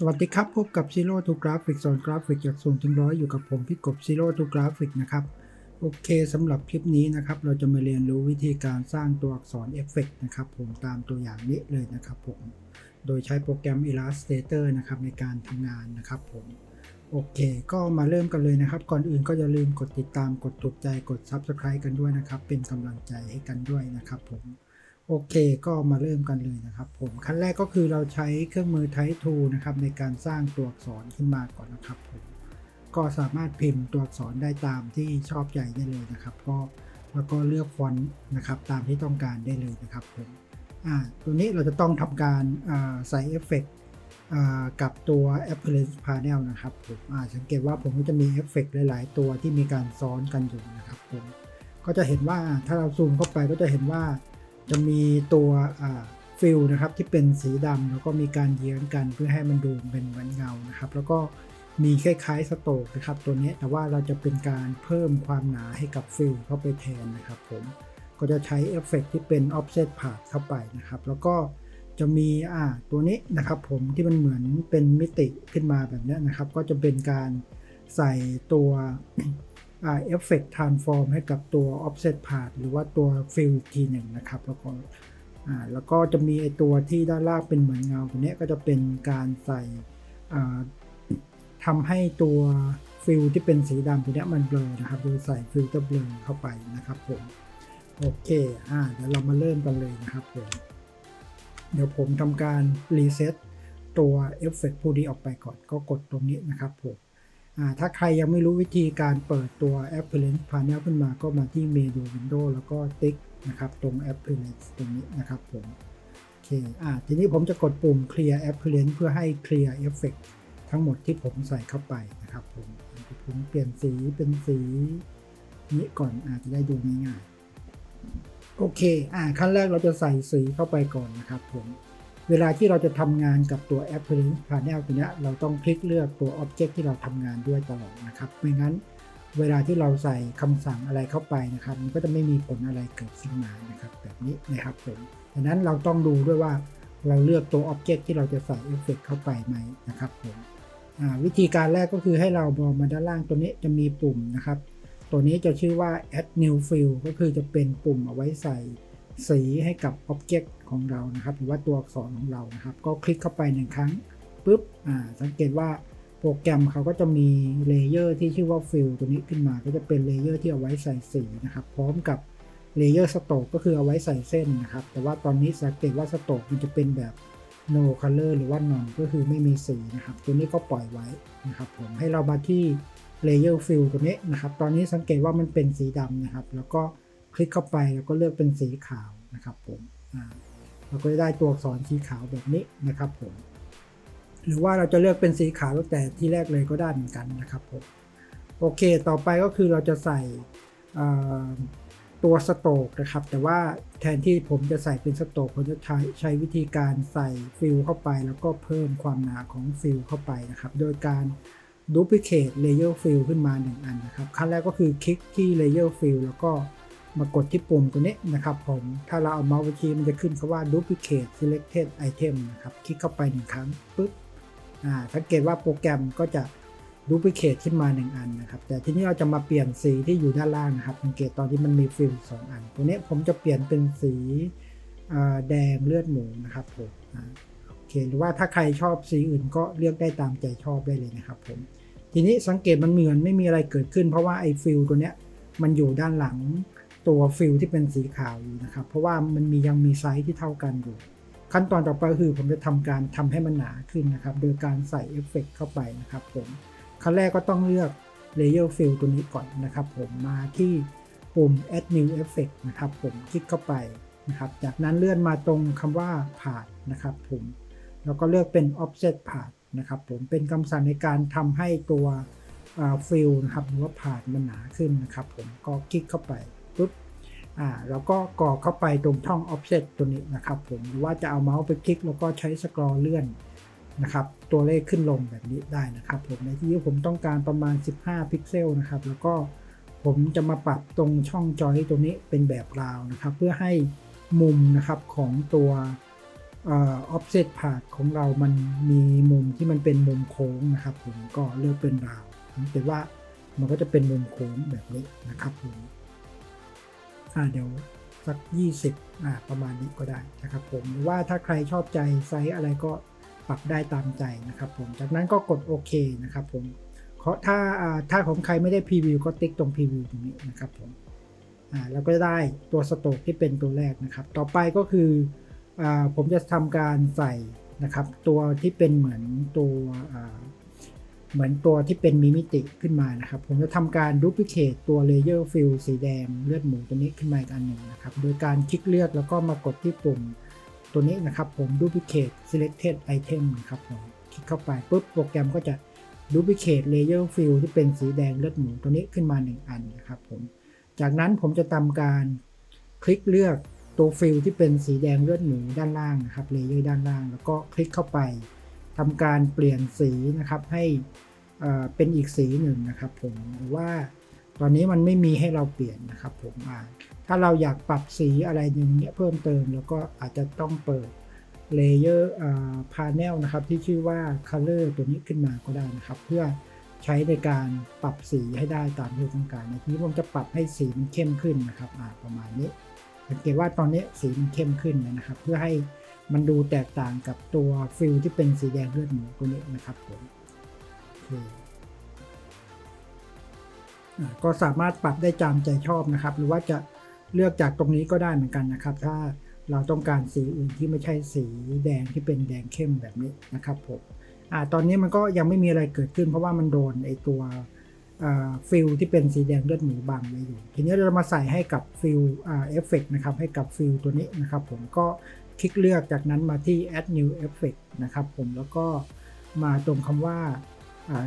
สวัสดีครับ พบกับ Zero to Graphic สอนกราฟิกจากศูนย์ถึงร้อยอยู่กับผมพี่กบ Zero to Graphic นะครับ โอเคสำหรับคลิปนี้นะครับ เราจะมาเรียนรู้วิธีการสร้างตัวอักษรเอฟเฟกนะครับผมตามตัวอย่างนี้เลยนะครับผม โดยใช้โปรแกรม Illustrator นะครับในการทำงานนะครับผม โอเคก็มาเริ่มกันเลยนะครับ ก่อนอื่นก็อย่าลืมกดติดตามกดถูกใจกด Subscribe กันด้วยนะครับ เป็นกำลังใจให้กันด้วยนะครับผม โอเคก็มาเริ่มกันเลยนะครับ ผมขั้นแรกก็คือเราใช้เครื่องมือ Type Tool นะครับในการสร้างตัวอักษรขึ้นมาก่อนนะครับผมก็สามารถพิมพ์ตัวอักษรได้ตามที่ชอบใจได้เลยนะครับ ก็แล้วก็เลือกฟอนต์นะครับตามที่ต้องการได้เลยนะครับผมอ่าตัวนี้เราจะต้องทำการใส่เอฟเฟกต์กับตัว Appearance Panel นะครับผมอ่าสังเกตว่าผมก็จะมีเอฟเฟกต์หลาย ๆ ตัวที่มีการซ้อนกันอยู่นะครับผมก็จะเห็นว่าถ้าเราซูมเข้าไปก็จะเห็นว่า จะมีตัวฟิลนะครับที่เป็นสีดำแล้วก็มีการเยื้องกันเพื่อให้มันดูเป็นเหมือนเงานะครับ แล้วก็มีคล้ายๆสโตกนะครับตัวนี้แต่ว่าเราจะเป็นการเพิ่มความหนาให้กับฟิลเข้าไปแทนนะครับผมก็จะใช้เอฟเฟกที่เป็น offset part เข้าไปนะครับ แล้วก็จะมีอ่าตัวนี้นะครับผมที่มันเหมือนเป็นมิติขึ้นมาแบบนี้นะครับ ก็จะเป็นการใส่ตัว เอฟเฟกต์ transform ให้กับตัว offset part หรือว่าตัว fill อีกทีหนึ่งนะครับ แล้วก็แล้วก็จะมีไอตัวที่ด้านล่างเป็นเหมือนเงาตัวนี้ก็จะเป็นการใส่ทำให้ตัวฟิลที่เป็นสีดำตัวนี้มันเบลอนะครับโดยใส่ฟิลเตอร์เบลอเข้าไปนะครับผมโอเคอ่าเดี๋ยวเรามาเริ่มกันเลยนะครับผมเดี๋ยวผมทำการรีเซ็ตตัวเอฟเฟกต์ผู้นี้ออกไปก่อนก็กดตรงนี้นะครับผม ถ้าใครยังไม่รู้วิธีการเปิดตัว Appearance Panel ขึ้นมาก็มาที่เมนู Window แล้วก็ติ๊กนะครับตรง Appearance ตรงนี้นะครับผมโอเคอ่าทีนี้ผมจะกดปุ่ม Clear Appearance เพื่อให้ Clear Effect ทั้งหมดที่ผมใส่เข้าไปนะครับผมผมเปลี่ยนสีเป็นสีนี้ก่อนอาจจะได้ดูง่ายๆโอเคอ่าขั้นแรกเราจะใส่สีเข้าไปก่อนนะครับผม เวลาที่เราจะทำงานกับตัว Appearance Panel ตัวนี้เราต้องคลิกเลือกตัว Object ที่เราทำงานด้วยตลอดนะครับไม่งั้นเวลาที่เราใส่คำสั่งอะไรเข้าไปนะครับ มันก็จะไม่มีผลอะไรเกิดขึ้นมานะครับ แบบนี้นะครับผมดังนั้นเราต้องดูด้วยว่าเราเลือกตัว Object ที่เราจะใส่เอฟเฟกเข้าไปไหมนะครับผมวิธีการแรกก็คือให้เรามองมาด้านล่างตัวนี้จะมีปุ่มนะครับ ตัวนี้จะชื่อว่า add new field ก็คือจะเป็นปุ่มเอาไว้ใส่ สีให้กับ Object ของเรานะครับ หรือว่าตัวอักษรของเรานะครับ ก็คลิกเข้าไปหนึ่งครั้งปุ๊บอ่าสังเกตว่าโปรแกรมเขาก็จะมีเลเยอร์ที่ชื่อว่า fill ตัวนี้ขึ้นมา ก็จะเป็นเลเยอร์ที่เอาไว้ใส่สีนะครับ พร้อมกับเลเยอร์สโตกก็คือเอาไว้ใส่เส้นนะครับ แต่ว่าตอนนี้สังเกตว่าสโตกมันจะเป็นแบบ no color หรือว่า non ก็คือไม่มีสีนะครับ ตัวนี้ก็ปล่อยไว้นะครับผมให้เรามาที่ layer fill ตัวนี้นะครับ ตอนนี้สังเกตว่ามันเป็นสีดำนะครับ แล้วก็ ลิกเข้าไปแล้วก็เลือกเป็นสีขาวนะครับผมเราก็จะได้ตัวอักษรสีขาวแบบนี้นะครับผม หรือว่าเราจะเลือกเป็นสีขาวตั้งแต่ที่แรกเลยก็ได้เหมือนกันนะครับผม โอเค ต่อไปก็คือเราจะใส่ตัวสโตกนะครับ แต่ว่าแทนที่ผมจะใส่เป็นสโตกผมจะใช้ใช้วิธีการใส่ฟิลเข้าไป แล้วก็เพิ่มความหนาของฟิลเข้าไปนะครับ โดยการ duplicate layer fill ขึ้นมา 1 อันนะครับ ขั้นแรกก็คือคลิกที่ layer fill แล้วก็ มากดที่ปุ่มตัวนี้นะครับผม ถ้าเราเอาเมาส์ไปชี้มันจะขึ้นคำว่า duplicate selected item นะครับ คลิกเข้าไป1ครั้งปุ๊บอ่าสังเกตว่าโปรแกรมก็จะ duplicate ขึ้นมา 1 อันนะครับ แต่ทีนี้เราจะมาเปลี่ยนสีที่อยู่ด้านล่างนะครับ สังเกตตอนที่มันมีฟิลสองอัน ตัวนี้ผมจะเปลี่ยนเป็นสีแดงเลือดหมูนะครับผมโอเคหรือว่าถ้าใครชอบสีอื่นก็เลือกได้ตามใจชอบได้เลยนะครับผม ทีนี้สังเกตมันเหมือนไม่มีอะไรเกิดขึ้น เพราะว่าไอ้ฟิลตัวเนี้ยมันอยู่ด้านหลัง ตัวฟิลที่เป็นสีขาวอยู่นะครับ เพราะว่ามันมียังมีไซส์ที่เท่ากันอยู่ ขั้นตอนต่อไปคือผมจะทำการทำให้มันหนาขึ้นนะครับ โดยการใส่เอฟเฟกเข้าไปนะครับผม ขั้นแรกก็ต้องเลือก Layer Fill ตัวนี้ก่อนนะครับ ผมมาที่ปุ่ม Add New Effect นะครับผมคลิกเข้าไปนะครับ จากนั้นเลื่อนมาตรงคำว่า Part นะครับผมแล้วก็เลือกเป็น Offset Part นะครับผมเป็นคำสั่งในการทำให้ตัวฟิลนะครับหรือว่าผ่านมันหนาขึ้นนะครับผมก็คลิกเข้าไป ปุ๊บอ่าแล้วก็กรอกเข้าไปตรงช่อง offset ตัวนี้นะครับผมหรือว่าจะเอาเมาส์ไปคลิก แล้วก็ใช้สกรอเลื่อนนะครับตัวเลขขึ้นลงแบบนี้ได้นะครับผมในที่นี้ผมต้องการประมาณ 15 พิกเซลนะครับแล้วก็ผมจะมาปรับตรงช่องจอยตัวนี้เป็นแบบราวนะครับ เพื่อให้มุมนะครับของตัวออฟเซตพาดของเรามันมีมุมที่มันเป็นมุมโค้งนะครับ ผมก็เลือกเป็นราวสังเกตว่ามันก็จะเป็นมุมโค้งแบบนี้นะครับผม อ่าเดี๋ยวสัก 20อ่าประมาณนี้ก็ได้นะครับผมหรือว่าถ้าใครชอบใจไซส์อะไรก็ปรับได้ตามใจนะครับผมจากนั้นก็กดโอเคนะครับผมเพราะถ้าอ่าถ้าของใครไม่ได้พรีวิวก็ติ๊กตรงพรีวิวตรงนี้นะครับผมอ่าแล้วก็ได้ตัวสโตกที่เป็นตัวแรกนะครับ ต่อไปก็คืออ่าผมจะทำการใส่นะครับ ตัวที่เป็นเหมือนตัวอ่า เหมือนตัวที่เป็นมีมิติขึ้นมานะครับ ผมจะทำการดูพิเคตตัวเลเยอร์ฟิลสีแดงเลือดหมูตัวนี้ขึ้นมาอีกอันหนึ่งนะครับ โดยการคลิกเลือกแล้วก็มากดที่ปุ่มตัวนี้นะครับ ผม duplicate selected item นะครับผมคลิกเข้าไปปุ๊บโปรแกรมก็จะ duplicate layer fill ที่เป็นสีแดงเลือดหมูตัวนี้ขึ้นมา 1 อันนะครับผม จากนั้นผมจะทำการคลิกเลือกตัวฟิลที่เป็นสีแดงเลือดหมูด้านล่างนะครับเลเยอร์ด้านล่าง แล้วก็คลิกเข้าไป ทำการเปลี่ยนสีนะครับให้เป็นอีกสีหนึ่งนะครับผมหรือว่าตอนนี้มันไม่มีให้เราเปลี่ยนนะครับผมถ้าเราอยากปรับสีอะไรอย่างเงี้ยเพิ่มเติมแล้วก็อาจจะต้องเปิดเลเยอร์พาเนลนะครับที่ชื่อว่า Color ตัวนี้ขึ้นมาก็ได้นะครับ เพื่อใช้ในการปรับสีให้ได้ตามที่ต้องการในที่นี้ผมจะปรับให้สีมันเข้มขึ้นนะครับประมาณนี้สังเกตว่าตอนนี้สีมันเข้มขึ้นนะครับ เพื่อให้ มันดูแตกต่างกับตัวฟิลที่เป็นสีแดงเลือดหมูตัวนี้นะครับผมก็สามารถปรับได้จามใจชอบนะครับ หรือว่าจะเลือกจากตรงนี้ก็ได้เหมือนกันนะครับ ถ้าเราต้องการสีอื่นที่ไม่ใช่สีแดงที่เป็นแดงเข้มแบบนี้นะครับผมอ่าตอนนี้มันก็ยังไม่มีอะไรเกิดขึ้น เพราะว่ามันโดนไอตัวฟิลที่เป็นสีแดงเลือดหมูบังไว้อยู่ ทีนี้เรามาใส่ให้กับฟิลเอฟเฟกนะครับให้กับฟิลตัวนี้นะครับผมก็ คลิกเลือกจากนั้นมาที่ add new effect นะครับผมแล้วก็มาตรงคำว่า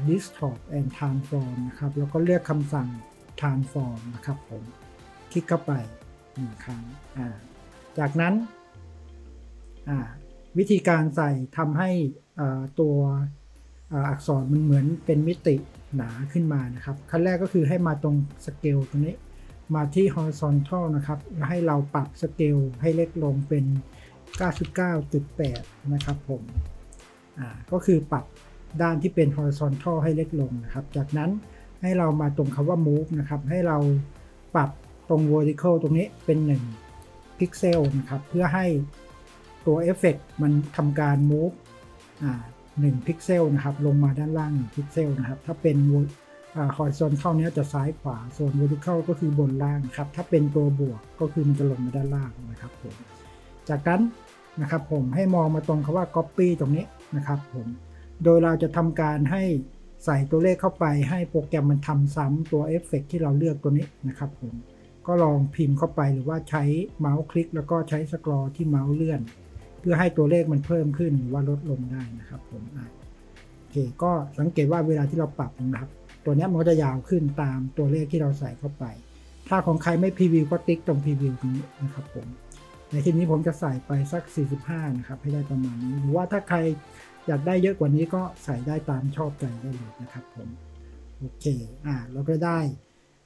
distort and transform นะครับแล้วก็เลือกคำสั่ง transform นะครับผมคลิกเข้าไปหนึ่งครั้งจากนั้นวิธีการใส่ทำให้ตัวอักษรมันเหมือนเป็นมิติหนาขึ้นมานะครับ ขั้นแรกก็คือให้มาตรงสเกลตรงนี้ มาที่ horizontal นะครับแล้วให้เราปรับสเกลให้เล็กลงเป็น 99.8 นะครับผมอ่าก็คือปรับด้านที่เป็น horizontal ให้เล็กลงนะครับ จากนั้นให้เรามาตรงคำว่า move นะครับ ให้เราปรับตรง vertical ตรงนี้เป็น 1 พิกเซลนะครับ เพื่อให้ตัวเอฟเฟกมันทำการ move อ่า1พิกเซลนะครับ ลงมาด้านล่าง1พิกเซลนะครับ ถ้าเป็น horizontal เนี้ยจะซ้ายขวา ส่วน vertical ก็คือบนล่างครับ ถ้าเป็นตัวบวกก็คือมันจะลงมาด้านล่างนะครับผม จากนั้นนะครับผมให้มองมาตรงคาว่า copy ตรงนี้นะครับผมโดยเราจะทำการให้ใส่ตัวเลขเข้าไปให้โปรแกรมมันทำซ้ำตัวเอฟเฟกที่เราเลือกตัวนี้นะครับผมก็ลองพิมพ์เข้าไปหรือว่าใช้เมาส์คลิก แล้วก็ใช้สกรอที่เมาส์เลื่อน เพื่อให้ตัวเลขมันเพิ่มขึ้นหรือว่าลดลงได้นะครับผมโอเคก็สังเกตว่าเวลาที่เราปรับนะครับ ตัวนี้มันก็จะยาวขึ้นตามตัวเลขที่เราใส่เข้าไป ถ้าของใครไม่พรีวิวก็ติ๊กตรงพรีวิวตรงนี้นะครับผม ในที่นี้ผมจะใส่ไปสัก 45 นะครับ ให้ได้ประมาณนี้ หรือว่าถ้าใครอยากได้เยอะกว่านี้ก็ใส่ได้ตามชอบใจได้เลยนะครับผม โอเค อ่า เราก็ได้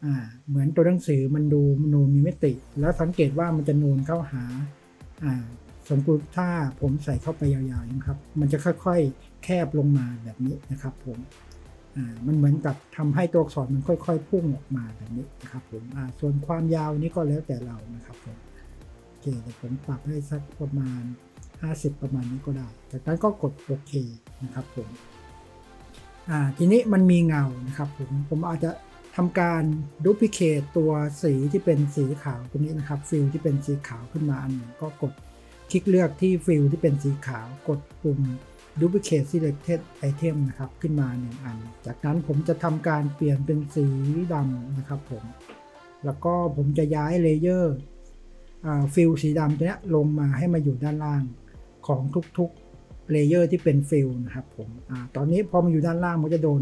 อ่า เหมือนตัวหนังสือมันดูนูนมีมิติ แล้วสังเกตว่ามันจะนูนเข้าหา อ่า สมมติถ้าผมใส่เข้าไปยาวๆนะครับ มันจะค่อยๆ แคบลงมาแบบนี้นะครับผม อ่า มันเหมือนกับทำให้ตัวอักษรมันค่อย ๆ พุ่งออกมาแบบนี้นะครับผม อ่า ส่วนความยาวนี้ก็แล้วแต่เรานะครับผม เคเดี๋ยวผมปรับให้สักประมาณ 50 ประมาณนี้ก็ได้ จากนั้นก็กดโอเคนะครับผมอ่าทีนี้มันมีเงานะครับผมผมอาจจะทำการดูพิเคตตัวสีที่เป็นสีขาวตรงนี้นะครับ ฟิลที่เป็นสีขาวขึ้นมาอันหนึ่งก็กดคลิกเลือกที่ฟิลที่เป็นสีขาวกดปุ่ม duplicate selected item นะครับ ขึ้นมาหนึ่งอัน จากนั้นผมจะทำการเปลี่ยนเป็นสีดำนะครับผม แล้วก็ผมจะย้ายเลเยอร์ ฟิลสีดำตัวนี้ลงมาให้มาอยู่ด้านล่างของทุกๆเลเยอร์ที่เป็นฟิลนะครับผมอตอนนี้พอมันอยู่ด้านล่างมันจะโดน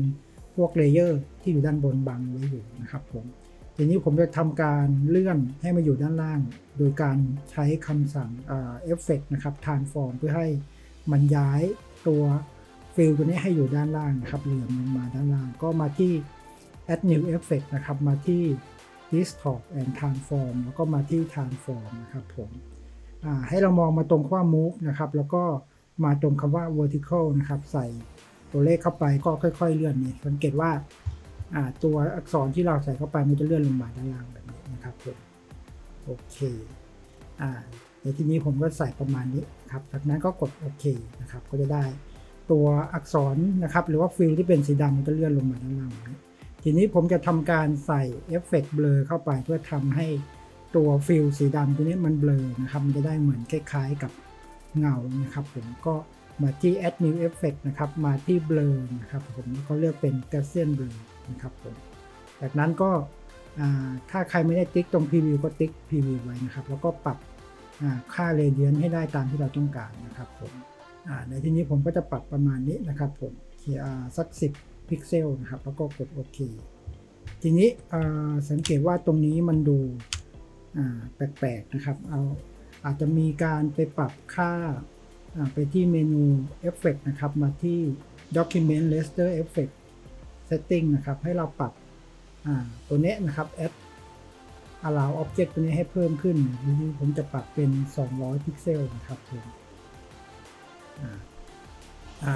พวกเลเยอร์ที่อยู่ด้านบนบังไว้อยู่นะครับผมทีนี้ผมจะทำการเลื่อนให้มาอยู่ด้านล่าง โดยการใช้คำสั่งเอฟเฟกนะครับ transform เพื่อให้มันย้ายตัวฟิลตัวนี้ให้อยู่ด้านล่างนะครับเหลื่อมลงมาด้านล่างก็มาที่ add new effect นะครับ มาที่ distort and transform แล้วก็มาที่ transform นะครับผมให้เรามองมาตรงคำว่า move นะครับ แล้วก็มาตรงคำว่า vertical นะครับ ใส่ตัวเลขเข้าไปก็ค่อย ๆ เลื่อนนี่สังเกตว่าอ่าตัวอักษรที่เราใส่เข้าไปมันจะเลื่อนลงมาด้านล่างแบบนี้นะครับผมโอเคอ่าในที่นี้ผมก็ใส่ประมาณนี้ครับ จากนั้นก็กดโอเคนะครับ ก็จะได้ตัวอักษรนะครับ หรือว่าฟิลที่เป็นสีดำมันจะเลื่อนลงมาด้านล่างแบบนี้ ทีนี้ผมจะทำการใส่เอฟเฟกต์เบลอเข้าไปเพื่อทำให้ตัวฟิลสีดำตัวนี้มันเบลอนะครับ มันจะได้เหมือนคล้ายๆกับเงานะครับผมก็มาที่ add new effect นะครับ มาที่ blur นะครับผมแล้วก็เลือกเป็น Gaussian blur นะครับผม จากนั้นก็ถ้าใครไม่ได้ติ๊กตรง preview ก็ติ๊ก preview ไว้นะครับ แล้วก็ปรับอ่าค่า radiance ให้ได้ตามที่เราต้องการนะครับผมในที่นี้ผมก็จะปรับประมาณนี้นะครับผมสัก 10 พิกเซลนะครับ แล้วก็กดโอเค ทีนี้สังเกตว่าตรงนี้มันดูแปลกๆนะครับ เอาอาจจะมีการไปปรับค่าาไปที่เมนู Effect นะครับ มาที่ Document Raster Effect Setting นะครับ ให้เราปรับตัวเนี้นะครับ add allow object ตัวนี้ให้เพิ่มขึ้นทีนี้ผมจะปรับเป็น 200 พิกเซลนะครับผม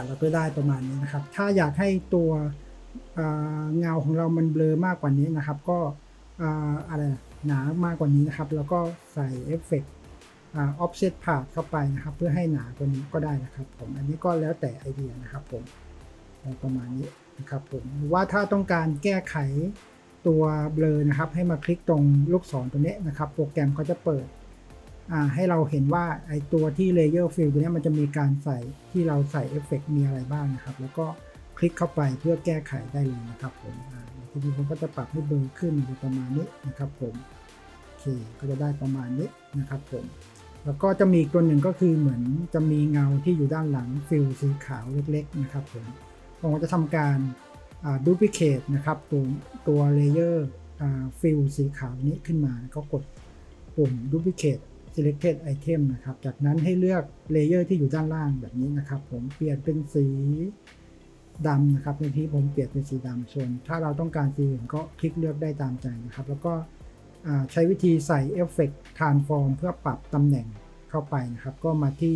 เราก็ได้ประมาณนี้นะครับ ถ้าอยากให้ตัวเงาของเรามันเบลอมากกว่านี้นะครับ ก็อ่าอะไรหนามากกว่านี้นะครับ แล้วก็ใส่เอฟเฟกต์อ่า offset part เข้าไปนะครับ เพื่อให้หนากว่านี้ก็ได้นะครับผมอันนี้ก็แล้วแต่ไอเดียนะครับผมประมาณนี้นะครับผมหรือว่าถ้าต้องการแก้ไขตัวเบลอนะครับ ให้มาคลิกตรงลูกศรตัวนี้นะครับ โปรแกรมก็จะเปิด ให้เราเห็นว่าไอตัวที่ layer fill ตัวนี้มันจะมีการใส่ที่เราใส่เอฟเฟกมีอะไรบ้างนะครับ แล้วก็คลิกเข้าไปเพื่อแก้ไขได้เลยนะครับผมทีนี้ผมก็จะปรับให้เบลอขึ้นประมาณนี้นะครับผมโอเคก็จะได้ประมาณนี้นะครับผมแล้วก็จะมีตัวหนึ่งก็คือเหมือนจะมีเงาที่อยู่ด้านหลังฟิลสีขาวเล็กๆนะครับผมผมก็จะทำการดูพิเคทนะครับตัวตัวเลเยอร์ฟิลสีขาวนี้ขึ้นมาแล้วก็กดปุ่ม duplicate selected item นะครับ จากนั้นให้เลือกเลเยอร์ที่อยู่ด้านล่างแบบนี้นะครับ ผมเปลี่ยนเป็นสีดำนะครับในที่ผมเปลี่ยนเป็นสีดำส่วน ถ้าเราต้องการสีอื่นก็คลิกเลือกได้ตามใจนะครับ แล้วก็ใช้วิธีใส่เอฟเฟกต์ transform เพื่อปรับตำแหน่งเข้าไปนะครับ ก็มาที่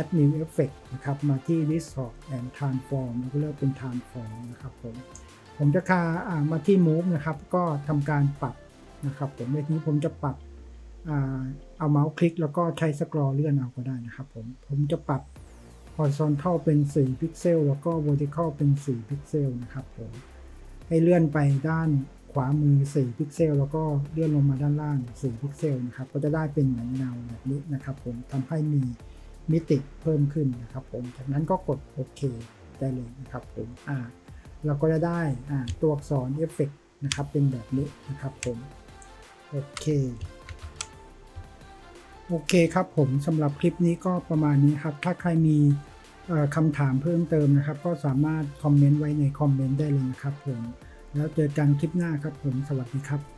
add new effect นะครับ มาที่ distort and transform แล้วก็เลือกเป็น transform นะครับผม ผมจะคาามาที่ move นะครับ ก็ทำการปรับนะครับผมในนี้ผมจะปรับ เอาเมาส์คลิกแล้วก็ใช้สครอเลื่อนเอาก็ได้นะครับผม ผมจะปรับ horizontal เป็น 4 พิกเซลแล้วก็ vertical เป็น 4 พิกเซลนะครับผม ให้เลื่อนไปด้านขวามือ 4 พิกเซลแล้วก็เลื่อนลงมาด้านล่าง 4 พิกเซลนะครับ ก็จะได้เป็นเหมือนเงาแบบนี้นะครับผมทำให้มีมิติเพิ่มขึ้นนะครับผม จากนั้นก็กดโอเคได้เลยนะครับผมอ่าเราก็จะได้อ่าตัวอักษรเอฟเฟกนะครับเป็นแบบนี้นะครับผม โอเค โอเคครับผมสำหรับคลิปนี้ก็ประมาณนี้ครับ ถ้าใครมีคำถามเพิ่มเติมนะครับ ก็สามารถคอมเมนต์ไว้ในคอมเมนต์ได้เลยนะครับผม แล้วเจอกันคลิปหน้าครับผม สวัสดีครับ